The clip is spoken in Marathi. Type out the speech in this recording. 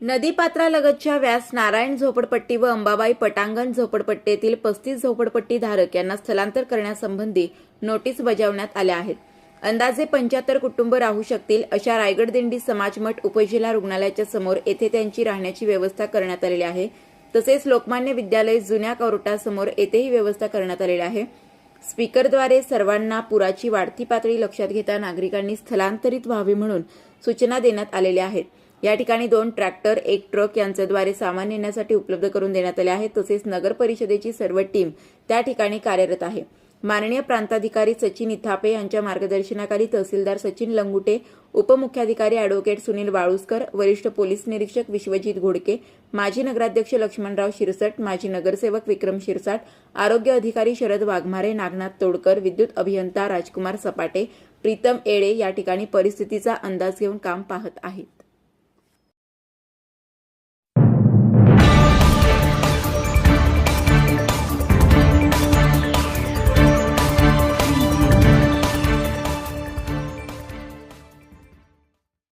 नदीपात्रालगतच्या व्यास नारायण झोपडपट्टी व अंबाबाई पटांगण झोपडपट्टीतील पस्तीस झोपडपट्टी धारक यांना स्थलांतर करण्यासंबंधी नोटीस बजावण्यात आल्या आहेत. अंदाजे पंच्याहत्तर कुटुंब राहू शकतील अशा रायगड दिंडी समाजमठ उपजिल्हा रुग्णालयाच्या समोर येथे त्यांची राहण्याची व्यवस्था करण्यात आलेली आहे. तसेच लोकमान्य विद्यालय जुन्या कोर्टासमोर येथेही व्यवस्था करण्यात आलेली आहे. स्पीकरद्वारे सर्वांना पुराची वाढती पातळी लक्षात घेता नागरिकांनी स्थलांतरित व्हावी म्हणून सूचना देण्यात आलेल्या आहेत. या ठिकाणी दोन ट्रॅक्टर एक ट्रक यांच्याद्वारे सामान नेण्यासाठी उपलब्ध करून देण्यात आले आहे तसेच नगर परिषदेची सर्व टीम त्या ठिकाणी कार्यरत आहे. माननीय प्रांताधिकारी सचिन इथापे यांच्या मार्गदर्शनाखाली तहसीलदार सचिन लंगुटे उपमुख्याधिकारी अॅडव्होकेट सुनील वाळुसकर वरिष्ठ पोलीस निरीक्षक विश्वजित घोडके माजी नगराध्यक्ष लक्ष्मणराव शिरसट माजी नगरसेवक विक्रम शिरसाट आरोग्य अधिकारी शरद वाघमारे नागनाथ तोडकर विद्युत अभियंता राजकुमार सपाटे प्रीतम येळे या ठिकाणी परिस्थितीचा अंदाज घेऊन काम पाहत आहेत